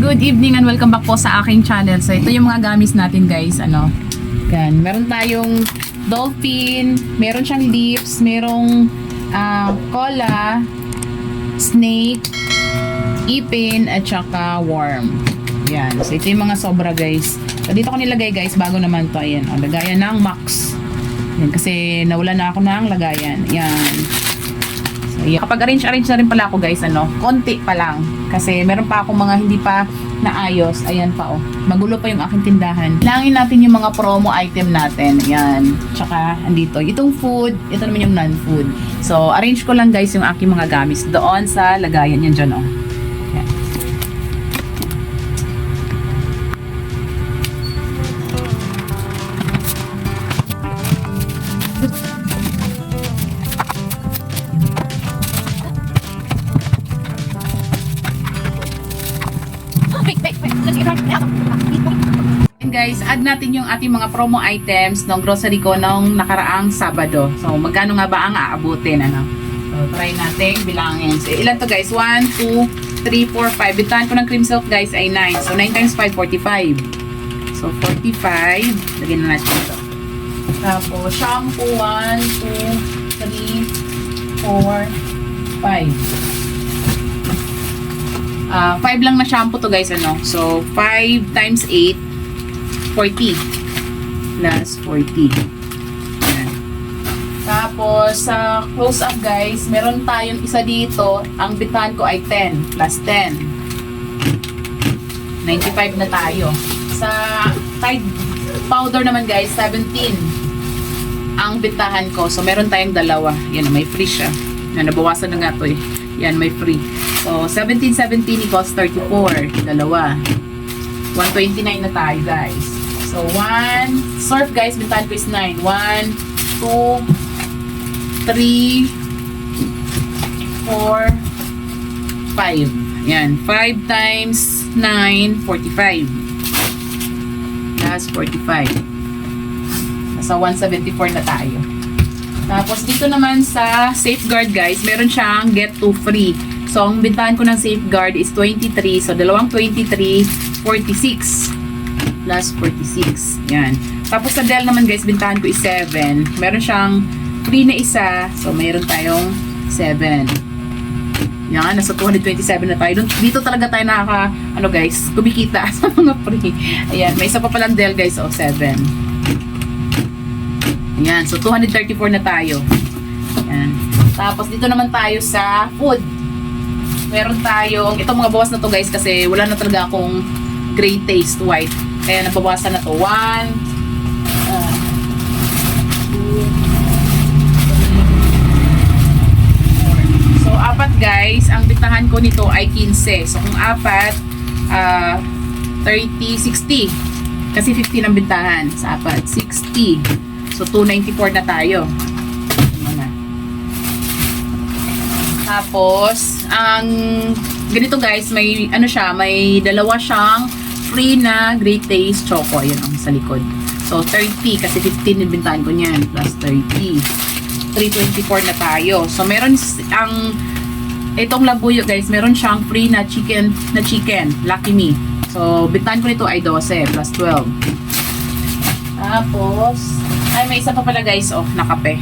good evening and welcome back po sa aking channel. So ito yung mga gamis natin guys, ano. Yan, meron tayong dolphin, meron siyang lips, merong ah, cola, snake, ipin, at saka worm. Yan, so ito yung mga sobra guys. So dito ko nilagay guys, bago naman to. Ayan, oh, lagayan ng max. Yan, kasi nawala na ako ng lagayan. Yan. Yeah. Kapag arrange-arrange na rin pala ako guys, ano, konti pa lang. Kasi meron pa akong mga hindi pa naayos. Ayan pa oh. Magulo pa yung aking tindahan. Langin natin yung mga promo item natin. Ayan. Tsaka, andito. Itong food, ito naman yung non-food. So, arrange ko lang guys yung aking mga gamis doon sa lagayan. Yan dyan oh. Guys, add natin yung ating mga promo items ng grocery ko nung nakaraang Sabado. So, magkano nga ba ang aabutin? Ano? So, try natin bilangin. So, ilan to guys? 1, 2, 3, 4, 5. Bitahan ko ng cream silk guys ay 9. So, 9 times 5, 45. So, 45. Lagyan na natin ito. Tapos, shampoo 1, 2, 3, 4, 5. Ah, 5 lang na shampoo to guys, ano? So, 5 times 8, 40. Plus 40. Ayan. Tapos, sa close-up guys, meron tayong isa dito. Ang bitahan ko ay 10 plus 10. 95 na tayo. Sa Tide powder naman guys, 17 ang bitahan ko. So, meron tayong dalawa. Yan, may free siya. Yan, nabawasan na nga to eh. Yan, may free. So, 17-17 equals 34. Dalawa. 129 na tayo, guys. So, 1, surf guys, bintahan ko is 9. 1, 2, 3, 4, 5. Yan, 5 times 9, 45. Plus 45. Nasa 174 na tayo. Tapos, dito naman sa safeguard guys, meron siyang get two free. So, ang bintahan ko ng safeguard is 23. So, dalawang 23, 46 plus 46. Yan. Tapos sa Dell naman guys, bintahan ko is 7. Meron siyang free na isa. So, meron tayong 7. Yan, nasa 227 na tayo. Dito talaga tayo nakaka, ano guys, kumikita sa mga free. Ayan, may isa pa palang Dell guys, oh, 7. Ayan, so 234 na tayo. Ayan. Tapos dito naman tayo sa food. Meron tayong, itong mga bawas na to guys kasi wala na talaga akong gray taste white. Kaya nabawasan na to. One, uh, two, three, four. So, apat guys, ang bitahan ko nito ay 15. So, kung apat, ah 30, 60. Kasi 15 ang bintahan sa apat. 60. So, 294 na tayo. Tapos, ang ganito guys, may ano siya, may dalawa siyang free na Great Taste Choco. Ayun ang sa likod. So, 30 kasi 15 yung bintahan ko niyan. Plus 30. 324 na tayo. So, meron ang itong labuyo guys, meron siyang free na chicken, na chicken. Lucky Me. So, bintahan ko nito ay 12 plus 12. Tapos, ay may isa pa pala guys, oh, na kape.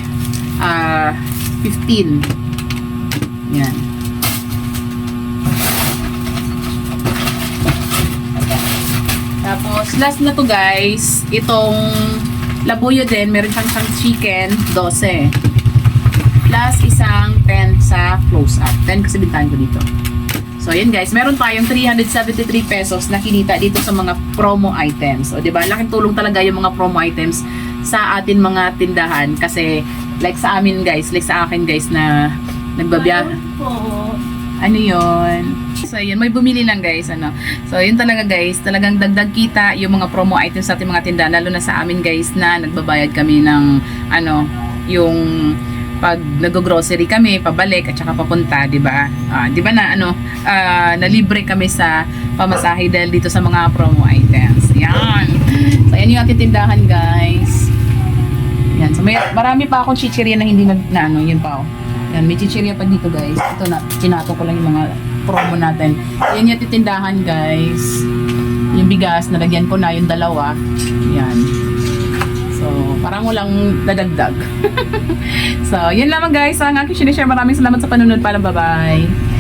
Ah, 15. Yan. Tapos, last na to guys, itong labuyo din, meron siyang isang chicken, 12. Plus isang 10 sa close-up. 10 kasi bintahan ko dito. So, yun guys, meron tayong 373 pesos na kinita dito sa mga promo items. O, di ba? Laking tulong talaga yung mga promo items sa atin mga tindahan kasi like sa amin guys, like sa akin guys na nagbabya. Ano yon? So, yun. May bumili lang, guys. Ano? So, yun talaga, guys. Talagang dagdag kita yung mga promo items sa ating mga tindahan. Lalo na sa amin, guys, na nagbabayad kami ng, ano, yung pag nag-grocery kami, pabalik at saka papunta, 'di ba? Ah, 'di ba na ano, ah, nalibre kami sa pamasahe dahil dito sa mga promo items. Yan. So, yan yung ating tindahan, guys. Yan. So, may, marami pa akong chichirya na hindi na, na ano, yun pa, oh. Yan, may chichirya pa dito, guys. Ito na, chinatong ko lang yung mga promo natin. Yan yung titindahan guys. Yung bigas, nalagyan ko na yung dalawa. Yan. So, parang walang dadagdag. so, yun lamang guys ang aking sinishare. Maraming salamat sa panunod. Paalam, bye-bye.